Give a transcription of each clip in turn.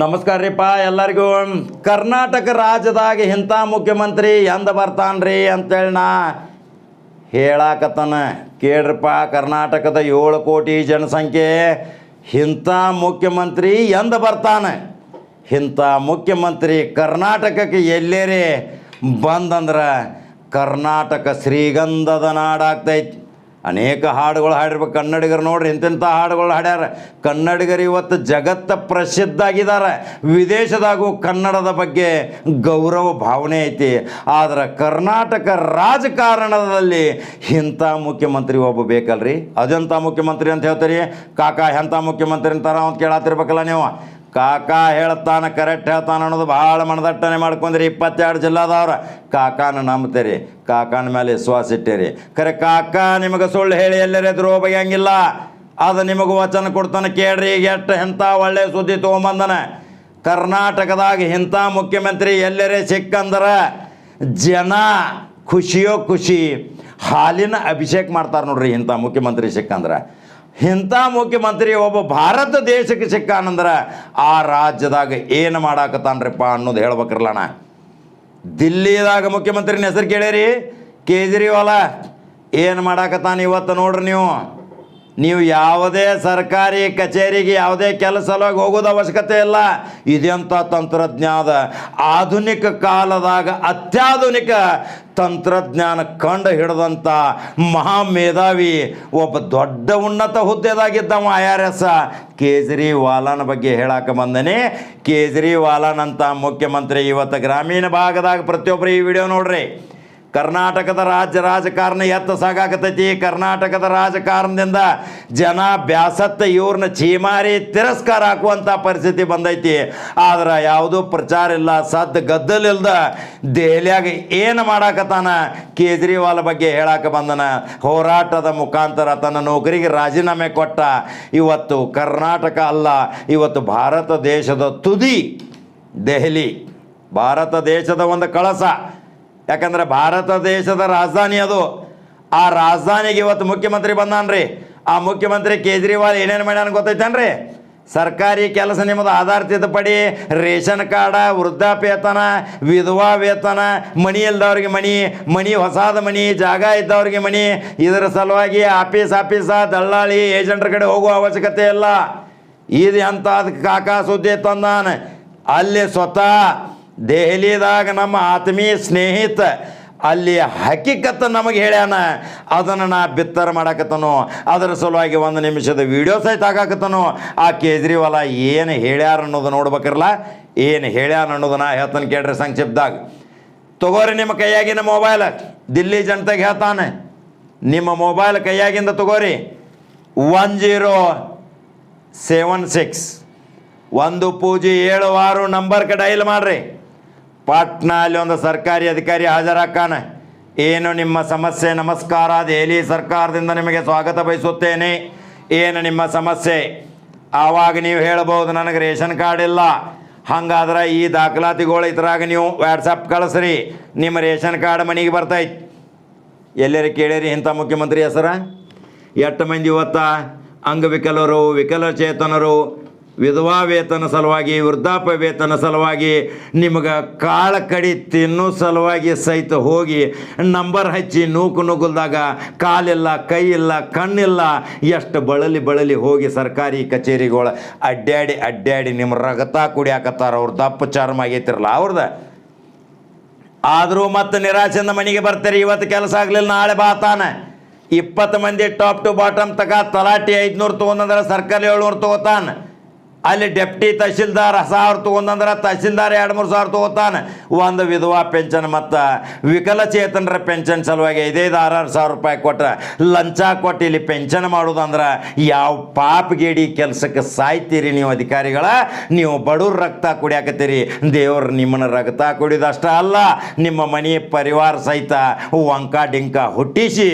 ನಮಸ್ಕಾರ ರೀಪ್ಪ ಎಲ್ಲರಿಗೂ. ಕರ್ನಾಟಕ ರಾಜ್ಯದಾಗ ಇಂಥ ಮುಖ್ಯಮಂತ್ರಿ ಎಂದ ಬರ್ತಾನ್ರಿ ಅಂತೇಳಿ ನಾ ಹೇಳಾಕತ್ತಾನ. ಕೇಳ್ರಪ್ಪ ಕರ್ನಾಟಕದ ಏಳು ಕೋಟಿ ಜನಸಂಖ್ಯೆ ಇಂಥ ಮುಖ್ಯಮಂತ್ರಿ ಎಂದ ಬರ್ತಾನೆ. ಇಂಥ ಮುಖ್ಯಮಂತ್ರಿ ಕರ್ನಾಟಕಕ್ಕೆ ಎಲ್ಲೇರಿ ಬಂದಂದ್ರೆ ಕರ್ನಾಟಕ ಶ್ರೀಗಂಧದ ನಾಡಾಗ್ತೈತಿ. ಅನೇಕ ಹಾಡುಗಳು ಹಾಡಿರ್ಬೇಕು. ಕನ್ನಡಿಗರು ನೋಡ್ರಿ ಇಂತಿಂಥ ಹಾಡುಗಳು ಹಾಡ್ಯಾರ. ಕನ್ನಡಿಗರು ಇವತ್ತು ಜಗತ್ತ ಪ್ರಸಿದ್ಧ ಆಗಿದ್ದಾರೆ ವಿದೇಶದಾಗೂ ಕನ್ನಡದ ಬಗ್ಗೆ ಗೌರವ ಭಾವನೆ ಐತಿ. ಆದ್ರೆ ಕರ್ನಾಟಕ ರಾಜಕಾರಣದಲ್ಲಿ ಇಂಥ ಮುಖ್ಯಮಂತ್ರಿ ಒಬ್ಬ ಬೇಕಲ್ರಿ? ಅದೆಂಥ ಮುಖ್ಯಮಂತ್ರಿ ಅಂತ ಹೇಳ್ತೀರಿ? ಕಾಕಾ ಎಂಥ ಮುಖ್ಯಮಂತ್ರಿ ಅಂತಾರ ಅಂತ ಕೇಳಾತಿರ್ಬೇಕಲ್ಲ ನೀವು? ಕಾಕ ಹೇಳ್ತಾನೆ ಕರೆಕ್ಟ್ ಹೇಳ್ತಾನೆ ಅನ್ನೋದು ಭಾಳ ಮನದಟ್ಟನೆ ಮಾಡ್ಕೊಂಡ್ರಿ ಇಪ್ಪತ್ತೆರಡು ಜಿಲ್ಲಾದವ್ರ. ಕಾಕಾನ ನಂಬ್ತೀರಿ, ಕಾಕಾನ ಮೇಲೆ ವಿಶ್ವಾಸ ಇಟ್ಟಿರಿ. ಖರೆ ಕಾಕ, ನಿಮಗೆ ಸುಳ್ಳು ಹೇಳಿ ಎಲ್ಲರೇ ದ್ರೋಹ ಬಗೆಯಂಗಿಲ್ಲ ಅದು ನಿಮಗೆ ವಚನ ಕೊಡ್ತಾನೆ, ಕೇಳ್ರಿ ಈಗ ಎಷ್ಟು ಎಂಥ ಒಳ್ಳೆಯ ಸುದ್ದಿ ತೊಗೊಂಬಂದನ. ಕರ್ನಾಟಕದಾಗ ಇಂಥ ಮುಖ್ಯಮಂತ್ರಿ ಎಲ್ಲರೇ ಸಿಕ್ಕಂದ್ರ ಜನ ಖುಷಿಯೋ ಖುಷಿ, ಹಾಲಿನ ಅಭಿಷೇಕ ಮಾಡ್ತಾರೆ ನೋಡ್ರಿ ಇಂಥ ಮುಖ್ಯಮಂತ್ರಿ ಸಿಕ್ಕಂದ್ರೆ. ಇಂಥ ಮುಖ್ಯಮಂತ್ರಿ ಒಬ್ಬ ಭಾರತ ದೇಶಕ್ಕೆ ಸಿಕ್ಕಾನಂದ್ರೆ ಆ ರಾಜ್ಯದಾಗ ಏನು ಮಾಡಾಕತ್ತಾನ್ರಿಪ್ಪ ಅನ್ನೋದು ಹೇಳ್ಬೇಕ್ರಲ್ಲಣ್ಣ ದಿಲ್ಲಿದಾಗ ಮುಖ್ಯಮಂತ್ರಿನ ಹೆಸರು ಕೇಳಿರಿ. ಕೇಜ್ರಿವಾಲ, ಏನು ಮಾಡಾಕತ್ತಾನ ಇವತ್ತು ನೋಡ್ರಿ ನೀವು? ನೀವು ಯಾವುದೇ ಸರ್ಕಾರಿ ಕಚೇರಿಗೆ ಯಾವುದೇ ಕೆಲಸ ಹೋಗೋದು ಅವಶ್ಯಕತೆ ಇಲ್ಲ. ಇದೆಂಥ ತಂತ್ರಜ್ಞಾನದ ಆಧುನಿಕ ಕಾಲದಾಗ ಅತ್ಯಾಧುನಿಕ ತಂತ್ರಜ್ಞಾನ ಕಂಡು ಹಿಡಿದಂಥ ಮಹಾ ಮೇಧಾವಿ ಒಬ್ಬ ದೊಡ್ಡ ಉನ್ನತ ಹುದ್ದೆದಾಗಿದ್ದವ ಐ ಆರ್ ಎಸ್ ಕೇಜ್ರಿವಾಲನ ಬಗ್ಗೆ ಹೇಳಕ್ಕೆ ಬಂದನೆ. ಅಂತ ಮುಖ್ಯಮಂತ್ರಿ ಇವತ್ತು ಗ್ರಾಮೀಣ ಭಾಗದಾಗ ಪ್ರತಿಯೊಬ್ಬರು ಈ ವಿಡಿಯೋ ನೋಡ್ರಿ. ಕರ್ನಾಟಕದ ರಾಜ್ಯ ರಾಜಕಾರಣ ಎತ್ತ ಸಾಗಾಕತೈತಿ ಕರ್ನಾಟಕದ ರಾಜಕಾರಣದಿಂದ ಜನ ಬ್ಯಾಸತ್ತ ಇವ್ರನ್ನ ಚೀಮಾರಿ ತಿರಸ್ಕಾರ ಹಾಕುವಂಥ ಪರಿಸ್ಥಿತಿ ಬಂದೈತಿ. ಆದ್ರೆ ಯಾವುದೂ ಪ್ರಚಾರ ಇಲ್ಲ, ಸದ್ದು ಗದ್ದಲಿಲ್ದ ದೆಹಲಿಯಾಗ ಏನು ಮಾಡಾಕತ್ತಾನ? ಕೇಜ್ರಿವಾಲ್ ಬಗ್ಗೆ ಹೇಳಕ್ಕೆ ಬಂದನ. ಹೋರಾಟದ ಮುಖಾಂತರ ತನ್ನ ನೌಕರಿಗೆ ರಾಜೀನಾಮೆ ಕೊಟ್ಟ. ಇವತ್ತು ಕರ್ನಾಟಕ ಅಲ್ಲ, ಇವತ್ತು ಭಾರತ ದೇಶದ ತುದಿ ದೆಹಲಿ. ಭಾರತ ದೇಶದ ಒಂದು ಕಳಸ. ಯಾಕಂದ್ರೆ ಭಾರತ ದೇಶದ ರಾಜಧಾನಿ ಅದು. ಆ ರಾಜಧಾನಿಗೆ ಇವತ್ತು ಮುಖ್ಯಮಂತ್ರಿ ಬಂದಾನ್ರಿ. ಆ ಮುಖ್ಯಮಂತ್ರಿ ಕೇಜ್ರಿವಾಲ್ ಏನೇನು ಮಾಡ್ಯಾನ ಗೊತ್ತೈತೇನ್ರಿ? ಸರ್ಕಾರಿ ಕೆಲಸ ನಿಮ್ಮದು ಆಧಾರ್ ತಿದ್ದುಪಡಿ, ರೇಷನ್ ಕಾರ್ಡ, ವೃದ್ಧಾಪ್ಯತನ, ವಿಧವಾ ವೇತನ, ಮನಿ ಇಲ್ದವ್ರಿಗೆ ಮನಿ ಮನಿ ಹೊಸಾದ ಮನಿ, ಜಾಗ ಇದ್ದವ್ರಿಗೆ ಮನಿ, ಇದರ ಸಲುವಾಗಿ ಆಫೀಸ್ ಆಫೀಸ ದಳ್ಳಾಳಿ ಏಜೆಂಟ್ರ ಕಡೆ ಹೋಗುವ ಅವಶ್ಯಕತೆ ಇಲ್ಲ. ಇದು ಅದಕ್ಕೆ ಕಾಕಾ ಸುದ್ದಿ ತಂದಾನ. ಅಲ್ಲಿ ಸ್ವತಃ ದೆಹಲಿದಾಗ ನಮ್ಮ ಆತ್ಮೀಯ ಸ್ನೇಹಿತ ಅಲ್ಲಿ ಹಕ್ಕಿಕತ್ತ ನಮಗೆ ಹೇಳ್ಯಾನ, ಅದನ್ನು ನಾ ಬಿತ್ತರ ಮಾಡಾಕತ್ತನು. ಅದರ ಸಲುವಾಗಿ ಒಂದು ನಿಮಿಷದ ವಿಡಿಯೋ ಸಹಿತ ಹಾಕಾಕತ್ತನು ಆ ಕೇಜ್ರಿವಾಲ ಏನು ಹೇಳ್ಯಾರ ಅನ್ನೋದು ನೋಡ್ಬೇಕಿರಲ್ಲ ಏನು ಹೇಳ್ಯಾರ ಅನ್ನೋದು ನಾ ಹೇಳ್ತಾನೆ ಕೇಳ್ರಿ ಸಂಕ್ಷಿಪ್ತದಾಗ. ತಗೋರಿ ನಿಮ್ಮ ಕೈಯಾಗಿನ ಮೊಬೈಲ್ ದಿಲ್ಲಿ ಜನತೆಗೆ ಹೇಳ್ತಾನೆ, ನಿಮ್ಮ ಮೊಬೈಲ್ ಕೈಯಾಗಿಂದ ತಗೋರಿ. One zero seven six. ಒಂದು ಪೂಜೆ ಏಳು ಆರು ನಂಬರ್ಗೆ ಡೈಲ್ ಮಾಡ್ರಿ. ಪಾಟ್ನಾ ಅಲ್ಲಿ ಒಂದು ಸರ್ಕಾರಿ ಅಧಿಕಾರಿ ಹಾಜರಾಕಾನೆ ಏನು ನಿಮ್ಮ ಸಮಸ್ಯೆ? ನಮಸ್ಕಾರ. ದೆಹಲಿ ಸರ್ಕಾರದಿಂದ ನಿಮಗೆ ಸ್ವಾಗತ ಬಯಸುತ್ತೇನೆ. ಏನು ನಿಮ್ಮ ಸಮಸ್ಯೆ? ಆವಾಗ ನೀವು ಹೇಳಬಹುದು, ನನಗೆ ರೇಷನ್ ಕಾರ್ಡ್ ಇಲ್ಲ. ಹಂಗಾದ್ರೆ ಈ ದಾಖಲಾತಿಗಳು ಇದ್ರಾಗ ನೀವು ವ್ಯಾಟ್ಸಪ್ ಕಳಿಸ್ರಿ. ನಿಮ್ಮ ರೇಷನ್ ಕಾರ್ಡ್ ಮನೆಗೆ ಬರ್ತೈತಿ. ಎಲ್ಲರೂ ಕೇಳಿರಿ ಇಂಥ ಮುಖ್ಯಮಂತ್ರಿ ಹೆಸರ? ಎಷ್ಟು ಮಂದಿ ಇವತ್ತ? ಅಂಗವಿಕಲರು, ವಿಕಲಚೇತನರು ವಿಧವಾ ವೇತನ ಸಲುವಾಗಿ ವೃದ್ಧಾಪ್ಯ ವೇತನ ಸಲುವಾಗಿ, ನಿಮಗೆ ಕಾಳು ಕಡಿ ತಿನ್ನೋ ಸಲುವಾಗಿ ಸಹಿತ ಹೋಗಿ ನಂಬರ್ ಹಚ್ಚಿ ನೂಕು ನುಗ್ಗಲ್ದಾಗ ಕಾಲಿಲ್ಲ ಕೈ ಇಲ್ಲ ಕಣ್ಣಿಲ್ಲ, ಎಷ್ಟು ಬಳಲಿ ಬಳಲಿ ಹೋಗಿ ಸರ್ಕಾರಿ ಕಚೇರಿಗಳು ಅಡ್ಡಾಡಿ ಅಡ್ಡಾಡಿ ನಿಮ್ಮ ರಗತ ಕುಡಿಯಾಕತ್ತಾರ ಅವ್ರ ದಪ್ಪ ಚರ್ಮ ಆಗೈತಿರಲ್ಲ ಅವ್ರದ. ಆದರೂ ಮತ್ತೆ ನಿರಾಶೆಯಿಂದ ಮನೆಗೆ ಬರ್ತಾರೆ, ಇವತ್ತು ಕೆಲಸ ಆಗಲಿಲ್ಲ, ನಾಳೆ ಬಾತಾನೆ ಇಪ್ಪತ್ತು ಮಂದಿ ಟಾಪ್ ಟು ಬಾಟಮ್ ತಗ ತಲಾಟಿ ಐದುನೂರು ತೊಗೊಂಡಂದ್ರೆ ಸರ್ಕಾರಿ ಏಳ್ನೂರು ತೊಗೋತಾನೆ. ಅಲ್ಲಿ ಡೆಪ್ಟಿ ತಹಶೀಲ್ದಾರ್ ಸಾವಿರ ತೊಗೊಂಡಂದ್ರೆ ತಹಶೀಲ್ದಾರ್ ಎರಡು ಮೂರು ಸಾವಿರ ತೊಗೋತಾನೆ. ಒಂದು ವಿಧವಾ ಪೆನ್ಷನ್ ಮತ್ತು ವಿಕಲಚೇತನರ ಪೆನ್ಷನ್ ಸಲುವಾಗಿ ಐದೈದು ಆರಾರು ಸಾವಿರ ರೂಪಾಯಿ ಕೊಟ್ಟರೆ ಲಂಚ ಕೊಟ್ಟು ಇಲ್ಲಿ ಪೆನ್ಷನ್ ಮಾಡೋದಂದ್ರೆ ಯಾವ ಪಾಪ್ಗೇಡಿ ಕೆಲಸಕ್ಕೆ ಸಾಯ್ತೀರಿ ನೀವು ಅಧಿಕಾರಿಗಳ? ನೀವು ಬಡವ್ರ ರಕ್ತ ಕುಡಿಯಾಕತ್ತೀರಿ. ದೇವ್ರು ನಿಮ್ಮನ್ನ ರಕ್ತ ಕುಡಿದಷ್ಟ ಅಲ್ಲ, ನಿಮ್ಮ ಮನೆ ಪರಿವಾರ ಸಹಿತ ವಂಕ ಡಿಂಕ ಹುಟ್ಟಿಸಿ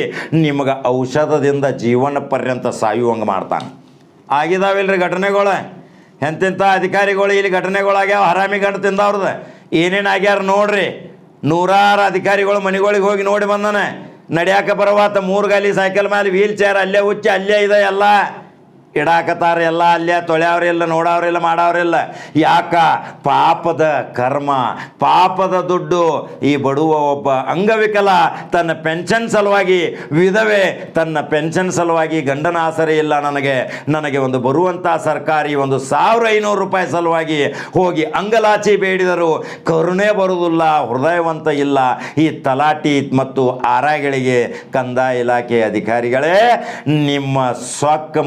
ನಿಮಗೆ ಔಷಧದಿಂದ ಜೀವನ ಪರ್ಯಂತ ಸಾಯುವಂಗೆ ಮಾಡ್ತಾನೆ. ಆಗಿದಾವಿಲ್ರಿ ಘಟನೆಗಳು? ಎಂತೆಂಥ ಅಧಿಕಾರಿಗಳು ಇಲ್ಲಿ ಘಟನೆಗಳಾಗ್ಯಾವ? ಹರಾಮಿ ಗಂಡು ತಿಂದವ್ರದ್ದು ಏನೇನು ಆಗ್ಯಾರ ನೋಡ್ರಿ. ನೂರಾರು ಅಧಿಕಾರಿಗಳು ಮನೆಗಳಿಗೆ ಹೋಗಿ ನೋಡಿ ಬಂದಾನೆ. ನಡ್ಯಾಕ ಬರವಾತ ಮೂರು ಗಾಲಿ ಸೈಕಲ್ ಮೇಲೆ ವೀಲ್ ಚೇರ್ ಅಲ್ಲೇ ಹುಚ್ಚಿ ಅಲ್ಲೇ ಇದೆ ಎಲ್ಲ. ಇಡಾಕತ್ತಾರ ಎಲ್ಲ, ಅಲ್ಲೇ ತೊಳೆಯವ್ರಿಲ್ಲ ನೋಡವ್ರಿಲ್ಲ ಮಾಡವ್ರಿಲ್ಲ ಯಾಕ? ಪಾಪದ ಕರ್ಮ, ಪಾಪದ ದುಡ್ಡು. ಈ ಬಡುವ ಒಬ್ಬ ಅಂಗವಿಕಲ ತನ್ನ ಪೆನ್ಷನ್ ಸಲುವಾಗಿ, ವಿಧವೆ ತನ್ನ ಪೆನ್ಷನ್ ಸಲುವಾಗಿ ಗಂಡನ ಆಸರೆ ಇಲ್ಲ ನನಗೆ. ನನಗೆ ಒಂದು ಬರುವಂಥ ಸರ್ಕಾರಿ ಒಂದು ಸಾವಿರ ಐನೂರು ರೂಪಾಯಿ ಸಲುವಾಗಿ ಹೋಗಿ ಅಂಗಲಾಚಿ ಬೇಡಿದರು ಕರುಣೆ ಬರುವುದಿಲ್ಲ, ಹೃದಯವಂತ ಇಲ್ಲ. ಈ ತಲಾಟಿ ಮತ್ತು ಆರಾಗಳಿಗೆ ಕಂದಾಯ ಇಲಾಖೆ ಅಧಿಕಾರಿಗಳೇ, ನಿಮ್ಮ ಸೊಕ್ಕ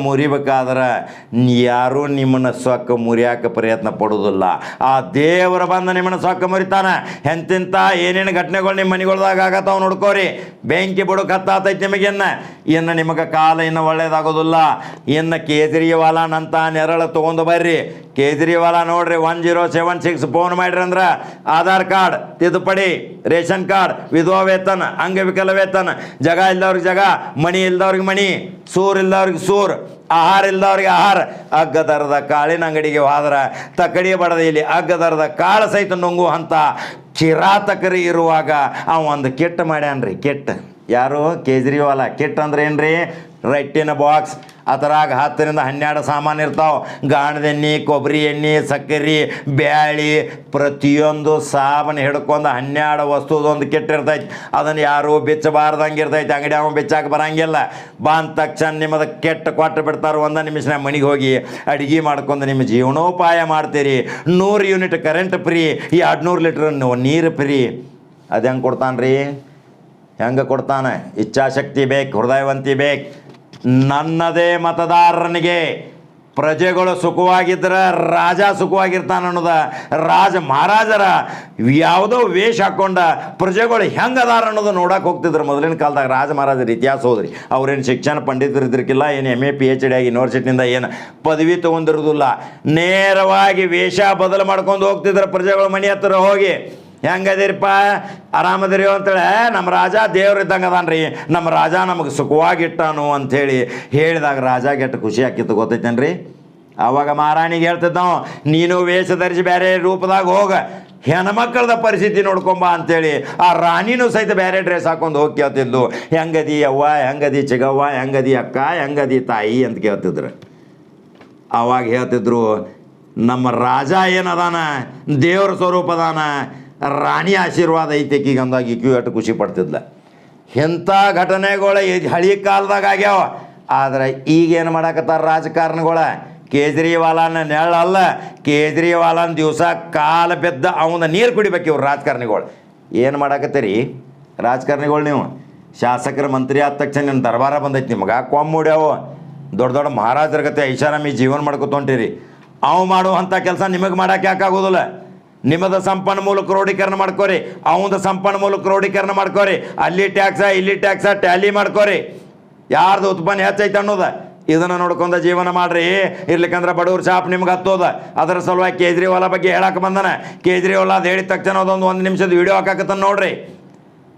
ಮುರಿಬೇಕಾದ್ರೆ ಯಾರೂ ನಿಮ್ಮನ್ನ ಸೊಕ್ಕ ಮುರಿಯಾಕ ಪ್ರಯತ್ನ ಪಡೋದಿಲ್ಲ. ಆ ದೇವರ ಬಂದ ನಿಮ್ಮನ್ನ ಸೊಕ್ಕ ಮುರಿತಾನೆ. ಎಂತಿಂತ ಏನೇನು ಘಟನೆಗಳು ನಿಮ್ಮ ಮನೆಗಳ್ದಾಗ ಆಗತ್ತಾವ ನೋಡ್ಕೋರಿ. ಬೆಂಕಿ ಬಿಡು ಕತ್ತಾತೈತಿ ನಿಮಗಿನ್ನ ಇನ್ನು. ನಿಮಗೆ ಕಾಲ ಇನ್ನು ಒಳ್ಳೇದಾಗೋದಿಲ್ಲ. ಇನ್ನು ಕೇಜ್ರಿವಾಲನಂತ ನೆರಳು ತೊಗೊಂಡು ಬರ್ರಿ. ಕೇಜ್ರಿವಾಲ ನೋಡ್ರಿ one zero seven six phone ಮಾಡ್ರಿ ಅಂದ್ರೆ ಆಧಾರ್ ಕಾರ್ಡ್, ತಿದ್ದುಪಡಿ, ರೇಷನ್ ಕಾರ್ಡ್, ವಿಧವಾ ವೇತನ, ಅಂಗವಿಕಲ ವೇತನ, ಜಗ ಇಲ್ದವ್ರಿಗೆ ಜಗ ಮಣಿ ಇಲ್ದವ್ರಿಗೆ ಮಣಿ ಸೂರ್ ಇಲ್ದವ್ರಿಗೆ ಸೂರ್. ಆಹಾರ ಇಲ್ದವ್ರಿಗೆ ಆಹಾರ. ಅಗ್ಗ ದರದ ಕಾಳಿನ ಅಂಗಡಿಗೆ ಹೋದ್ರ ತಕಡಿ ಬಡದ ಇಲ್ಲಿ ಅಗ್ಗ ದರದ ಕಾಳು ಸಹಿತ ನುಂಗು ಅಂತ ಕಿರಾತಕರು ಇರುವಾಗ ಅವ ಒಂದು ಕೆಟ್ಟ ಮಾಡ್ಯಾನ್ರಿ, ಕೆಟ್ಟ. ಯಾರು? ಕೇಜ್ರಿವಾಲ. ಕೆಟ್ಟ ಅಂದ್ರೆ ಏನ್ರಿ? ರಟ್ಟಿನ ಬಾಕ್ಸ್ ಅದರಾಗ ಹತ್ತರಿಂದ ಹನ್ನೆರಡು ಸಾಮಾನು ಇರ್ತಾವೆ. ಗಾಣದ ಎಣ್ಣೆ ಕೊಬ್ಬರಿ ಎಣ್ಣೆ, ಸಕ್ಕರೆ, ಬ್ಯಾಳಿ, ಪ್ರತಿಯೊಂದು ಸಾಬನ್ ಹಿಡ್ಕೊಂಡು ಹನ್ನೆರಡು ವಸ್ತುದೊಂದು ಕೆಟ್ಟಿರ್ತೈತಿ ಅದನ್ನು ಯಾರು ಬಿಚ್ಚಬಾರ್ದಂಗೆ ಇರ್ತೈತಿ. ಅಂಗಡಿ ಅವನು ಬೆಚ್ಚಾಕೆ ಬರಂಗಿಲ್ಲ. ಬಂದ ತಕ್ಷಣ ನಿಮ್ಮದು ಕೆಟ್ಟ ಕೊಟ್ಟು ಬಿಡ್ತಾರೆ. ಒಂದು ನಿಮಿಷ ಮನೆಗೆ ಹೋಗಿ ಅಡುಗೆ ಮಾಡ್ಕೊಂಡು ನಿಮ್ಮ ಜೀವನೋಪಾಯ ಮಾಡ್ತೀರಿ. ನೂರು ಯೂನಿಟ್ ಕರೆಂಟ್ ಫ್ರೀ ಎರಡು ನೂರು ಲೀಟ್ರ್ ನೀರು ಫ್ರೀ. ಅದು ಹೆಂಗೆ ಕೊಡ್ತಾನೆ ರೀ ಹೆಂಗೆ ಕೊಡ್ತಾನೆ? ಇಚ್ಛಾಶಕ್ತಿ ಬೇಕು, ಹೃದಯವಂತಿ ಬೇಕು. ನನ್ನದೇ ಮತದಾರನಿಗೆ ಪ್ರಜೆಗಳು ಸುಖವಾಗಿದ್ದರೆ ರಾಜ ಸುಖವಾಗಿರ್ತಾನೆ ಅನ್ನೋದ ರಾಜ ಮಹಾರಾಜರ ಯಾವುದೋ ವೇಷ ಹಾಕ್ಕೊಂಡ ಪ್ರಜೆಗಳು ಹೆಂಗದಾರ ಅನ್ನೋದು ನೋಡಕ್ಕೆ ಹೋಗ್ತಿದ್ರು. ಮೊದಲಿನ ಕಾಲದಾಗ ರಾಜ ಮಹಾರಾಜರ ಇತಿಹಾಸ ಹೋದ್ರಿ. ಅವ್ರೇನು ಶಿಕ್ಷಣ ಪಂಡಿತರು ಏನು M A P H D ಆಗಿ ಯೂನಿವರ್ಸಿಟಿಯಿಂದ ಏನು ಪದವಿ ತೊಗೊಂಡಿರೋದಿಲ್ಲ. ನೇರವಾಗಿ ವೇಷ ಬದಲು ಮಾಡ್ಕೊಂಡು ಹೋಗ್ತಿದ್ರು ಪ್ರಜೆಗಳು ಮನೆ ಹತ್ತಿರ ಹೋಗಿ. ಹೆಂಗದಿರಪ್ಪ? ಆರಾಮದಿರಿ ಅಂತೇಳಿ ನಮ್ಮ ರಾಜ ದೇವ್ರು ಇದ್ದಂಗೆ ರೀ ನಮ್ಮ ರಾಜ ನಮಗೆ ಸುಖವಾಗಿಟ್ಟಾನು ಅಂಥೇಳಿ ಹೇಳಿದಾಗ ರಾಜ ಗೆಟ್ಟು ಖುಷಿ ಆಕಿತ್ತು ಗೊತ್ತೈತೇನ್ರಿ? ಆವಾಗ ಮಹಾರಾಣಿಗೆ ಹೇಳ್ತಿದ್ದ ನೀನು ವೇಷ ಧರಿಸಿ ಬೇರೆ ರೂಪದಾಗ ಹೋಗ. ಹೆಣ್ಮಕ್ಕಳದ ಪರಿಸ್ಥಿತಿ ನೋಡ್ಕೊಂಬ ಅಂಥೇಳಿ. ಆ ರಾಣಿನೂ ಸಹಿತ ಬೇರೆ ಡ್ರೆಸ್ ಹಾಕೊಂಡು ಹೋಗಿ ಕೇಳ್ತಿದ್ಲು. ಹೆಂಗದಿ ಅವ್ವ ಹೆಂಗದಿ ಚಿಗವ್ವ, ಹೆಂಗದಿ ಅಕ್ಕ, ಹೆಂಗದಿ ತಾಯಿ ಅಂತ ಕೇಳ್ತಿದ್ರು. ಆವಾಗ ಹೇಳ್ತಿದ್ರು, ನಮ್ಮ ರಾಜ ಏನದಾನ? ದೇವ್ರ ಸ್ವರೂಪ ಅದಾನ ರಾಣಿ ಆಶೀರ್ವಾದ ಐತೆ ಈಗ ಅಂದಾಗ ಈಕಿ ಅಷ್ಟು ಖುಷಿ ಪಡ್ತಿದ್ಲ. ಎಂಥ ಘಟನೆಗಳು ಹಳಿ ಕಾಲದಾಗ ಆಗ್ಯಾವ. ಆದ್ರೆ ಈಗೇನು ಮಾಡಾಕತ್ತಾರ ರಾಜಕಾರಣಿಗಳ? ಕೇಜ್ರಿವಾಲನ ನೆರಳಲ್ಲ. ಕೇಜ್ರಿವಾಲನ ದಿವಸ ಕಾಲ ಬಿದ್ದ ಅವನ ನೀರು ಕುಡಿಬೇಕು ಇವ್ರು ರಾಜಕಾರಣಿಗಳು. ಏನು ಮಾಡಾಕತ್ತೀರಿ ರಾಜಕಾರಣಿಗಳು ನೀವು? ಶಾಸಕರ ಮಂತ್ರಿ ಆದ ತಕ್ಷಣ ನಿಮ್ಮ ದರ್ಬಾರ ಬಂದೈತಿ ನಿಮಗೆ? ಕೊಮ್ಮ ಮೂಡ್ಯಾವು ದೊಡ್ಡ ದೊಡ್ಡ ಮಹಾರಾಜರ ಗತೆ ಐಷಾರಾಮಿ ಜೀವನ ಮಾಡ್ಕೊತ ಅವು ಮಾಡುವಂಥ ಕೆಲಸ ನಿಮಗೆ ಮಾಡಕ್ಕೆ ಯಾಕಾಗೋದಿಲ್ಲ ನಿಮ್ಮದ ಸಂಪನ್ಮೂಲ ಕ್ರೋಢೀಕರಣ ಮಾಡ್ಕೋರಿ. ಅವಂದ ಸಂಪನ್ಮೂಲ ಕ್ರೋಢೀಕರಣ ಮಾಡ್ಕೋರಿ. ಅಲ್ಲಿ ಟ್ಯಾಕ್ಸ ಇಲ್ಲಿ ಟ್ಯಾಕ್ಸ ಟ್ಯಾಲಿ ಮಾಡ್ಕೋರಿ. ಯಾರ್ದು ಉತ್ಪನ್ನ ಹೆಚ್ಚೈತೆ ಅನ್ನೋದ? ಇದನ್ನು ನೋಡ್ಕೊಂಡ ಜೀವನ ಮಾಡ್ರಿ. ಇರ್ಲಿಕ್ಕಂದ್ರೆ ಬಡವ್ರ ಶಾಪ್ ನಿಮ್ಗೆ ಹತ್ತೋದ. ಅದರ ಸಲುವಾಗಿ ಕೇಜ್ರಿವಾಲ ಬಗ್ಗೆ ಹೇಳಕ್ಕೆ ಬಂದನ. ಕೇಜ್ರಿವಾಲ ಅದು ಹೇಳಿದ ತಕ್ಷಣ ಅದೊಂದು ಒಂದು ನಿಮಿಷದ ವಿಡಿಯೋ ಹಾಕಕತ್ತಾನ ನೋಡ್ರಿ.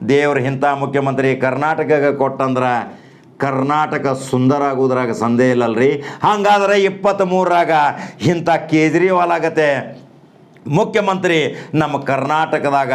ದೇವ್ರ ಇಂಥ ಮುಖ್ಯಮಂತ್ರಿ ಕರ್ನಾಟಕಕ್ಕೆ ಕೊಟ್ಟಂದ್ರೆ ಕರ್ನಾಟಕ ಸುಂದರ ಆಗೋದ್ರಾಗ ಸಂದೇಹ ಇಲ್ಲಲ್ರಿ. ಹಂಗಾದ್ರೆ ಇಪ್ಪತ್ತ್ಮೂರರಾಗ ಇಂಥ ಕೇಜ್ರಿವಾಲ್ ಆಗತ್ತೆ. ಮುಖ್ಯಮಂತ್ರಿ ನಮ್ಮ ಕರ್ನಾಟಕದಾಗ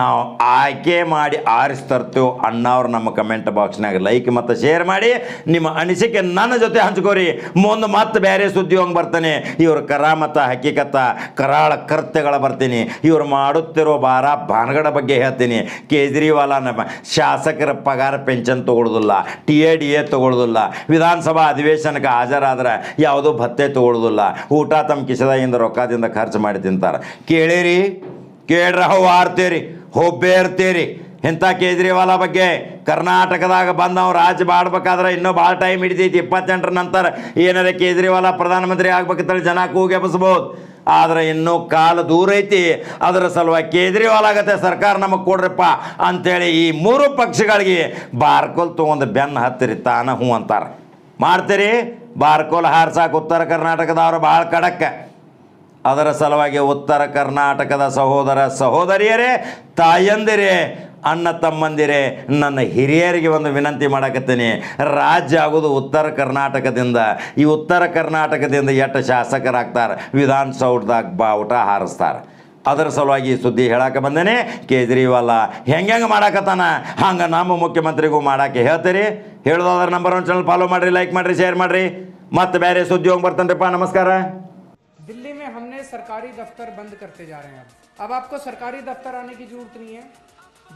ನಾವು ಆಯ್ಕೆ ಮಾಡಿ ಆರಿಸ್ತರ್ತೇವೆ ಅಣ್ಣವ್ರು ನಮ್ಮ ಕಮೆಂಟ್ ಬಾಕ್ಸ್ನಾಗ ಲೈಕ್ ಮತ್ತು ಶೇರ್ ಮಾಡಿ. ನಿಮ್ಮ ಅನಿಸಿಕೆ ನನ್ನ ಜೊತೆ ಹಂಚ್ಕೋರಿ. ಮುಂದೆ ಮತ್ತೆ ಬೇರೆ ಸುದ್ದಿ ಹೋಗಿ ಬರ್ತಾನೆ. ಇವರು ಕರಾಮತ ಹಕ್ಕಿಕತ್ತ ಕರಾಳ ಕರ್ತಗಳ ಬರ್ತೀನಿ. ಇವರು ಮಾಡುತ್ತಿರೋ ಭಾರ ಭಾನಗಡ ಬಗ್ಗೆ ಹೇಳ್ತೀನಿ. ಕೇಜ್ರಿವಾಲ ನಮ್ಮ ಶಾಸಕರ ಪಗಾರ ಪೆನ್ಷನ್ ತಗೊಳ್ಳೋದಿಲ್ಲ ಟಿ ಎ ಡಿ ಎ ತಗೊಳ್ಳೋದಿಲ್ಲ ವಿಧಾನಸಭಾ ಅಧಿವೇಶನಕ್ಕೆ ಹಾಜರಾದ್ರೆ ಯಾವುದೋ ಭತ್ತೆ ತಗೊಳ್ಳೋದಿಲ್ಲ ಊಟ ತಮ್ಮ ಕಿಸದಾಗಿಂದ ರೊಕ್ಕದಿಂದ ಖರ್ಚು ಮಾಡಿ ತಿಂತಾರೆ. ಕೇಳಿರಿ, ಕೇಳ್ರ ಹೋ ಆರ್ತೀರಿ ಹೋಗ್ಬೇರ್ತೀರಿ ಇಂಥ ಕೇಜ್ರಿವಾಲ ಬಗ್ಗೆ ಕರ್ನಾಟಕದಾಗ ಬಂದು ಅವ್ರು ರಾಜ್ಯ ಮಾಡ್ಬೇಕಾದ್ರೆ ಇನ್ನೂ ಭಾಳ ಟೈಮ್ ಹಿಡಿದೈತಿ. ಇಪ್ಪತ್ತೆಂಟರ ನಂತರ ಏನಾರ ಕೇಜ್ರಿವಾಲ ಪ್ರಧಾನಮಂತ್ರಿ ಆಗ್ಬೇಕಂತೇಳಿ ಜನ ಕೂಗೆಬಿಸ್ಬೋದು ಆದರೆ ಇನ್ನೂ ಕಾಲ ದೂರ ಐತಿ. ಅದರ ಸಲುವಾಗಿ ಕೇಜ್ರಿವಾಲ್ ಆಗತ್ತೆ, ಸರ್ಕಾರ ನಮಗೆ ಕೊಡ್ರಪ್ಪ ಅಂಥೇಳಿ ಈ ಮೂರು ಪಕ್ಷಗಳಿಗೆ ಬಾರ್ಕೋಲ್ ತೊಗೊಂಡು ಬೆನ್ನು ಹತ್ತಿರಿ, ತಾನ ಹ್ಞೂ ಅಂತಾರೆ. ಮಾಡ್ತೀರಿ? ಬಾರ್ಕೋಲ್ ಹಾರ್ಸಾಕ ಉತ್ತರ ಕರ್ನಾಟಕದವ್ರು ಭಾಳ ಖಡಕ್ ಅದರ ಸಲುವಾಗಿ ಉತ್ತರ ಕರ್ನಾಟಕದ ಸಹೋದರ ಸಹೋದರಿಯರೇ, ತಾಯಂದಿರೇ, ಅಣ್ಣ ತಮ್ಮಂದಿರೇ, ನನ್ನ ಹಿರಿಯರಿಗೆ ಒಂದು ವಿನಂತಿ ಮಾಡಕತ್ತೀನಿ. ರಾಜ್ಯ ಆಗೋದು ಉತ್ತರ ಕರ್ನಾಟಕದಿಂದ. ಈ ಉತ್ತರ ಕರ್ನಾಟಕದಿಂದ ಎಷ್ಟು ಶಾಸಕರಾಗ್ತಾರೆ? ವಿಧಾನಸೌಧದಾಗ ಬಾವುಟ ಹಾರಿಸ್ತಾರೆ. ಅದರ ಸಲುವಾಗಿ ಈ ಸುದ್ದಿ ಹೇಳಕ್ಕೆ ಬಂದೇನೆ, ಕೇಜ್ರಿವಾಲ. ಹೆಂಗೆ ಹೆಂಗೆ ಮಾಡಾಕತ್ತಾನ? ಹಂಗೆ ನಮ್ಮ ಮುಖ್ಯಮಂತ್ರಿಗೂ ಮಾಡಕ್ಕೆ ಹೇಳ್ತೀರಿ. ಹೇಳೋದಾದ್ರೆ ನಂಬರ್ ಒನ್ ಚಾನಲ್ ಫಾಲೋ ಮಾಡಿರಿ ಲೈಕ್ ಮಾಡಿರಿ ಶೇರ್ ಮಾಡಿರಿ. ಮತ್ತೆ ಬೇರೆ ಸುದ್ದಿ ಹೋಗಿ ಬರ್ತಾನೆ ನಮಸ್ಕಾರ. हमने सरकारी दफ्तर बंद करते जा रहे हैं अब। अब आपको सरकारी दफ्तर आने की ज़रूरत नहीं है।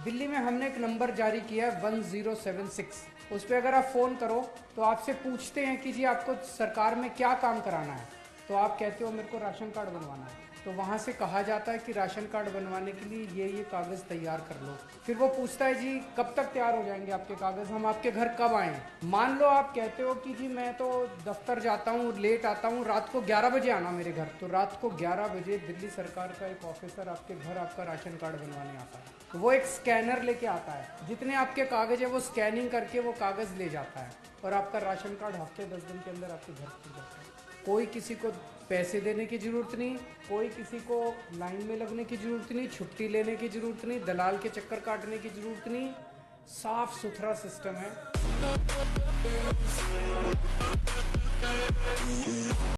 दिल्ली में हमने एक नंबर जारी किया है वन ज़ीरो सेवन सिक्स। उस पर अगर आप फ़ोन करो तो आपसे पूछते हैं कि जी आपको सरकार में क्या काम कराना है। तो आप कहते हो मेरे को राशन कार्ड बनवाना है। तो वहाँ से कहा जाता है कि राशन कार्ड बनवाने के लिए ये ये कागज़ तैयार कर लो। फिर वो पूछता है, जी, कब तक तैयार हो जाएँगे आपके कागज़? हम आपके घर कब आएँ मान लो आप कहते हो कि, जी, मैं तो दफ्तर जाता हूँ, लेट आता हूँ, रात को 11 बजे आना मेरे घर। तो रात को 11 बजे दिल्ली सरकार का एक ऑफिसर आपके घर आपका राशन कार्ड बनवाने आता है। तो वो एक स्कैनर लेके आता है। जितने आपके कागज़ है, वो स्कैनिंग करके वो कागज़ ले जाता है और आपका राशन कार्ड हफ़्ते दस दिन के अंदर आपके घर पहुँच जाता है। कोई किसी को पैसे देने की ज़रूरत नहीं, कोई किसी को लाइन में लगने की ज़रूरत नहीं, छुट्टी लेने की ज़रूरत नहीं, दलाल के चक्कर काटने की ज़रूरत नहीं। साफ़ सुथरा सिस्टम है।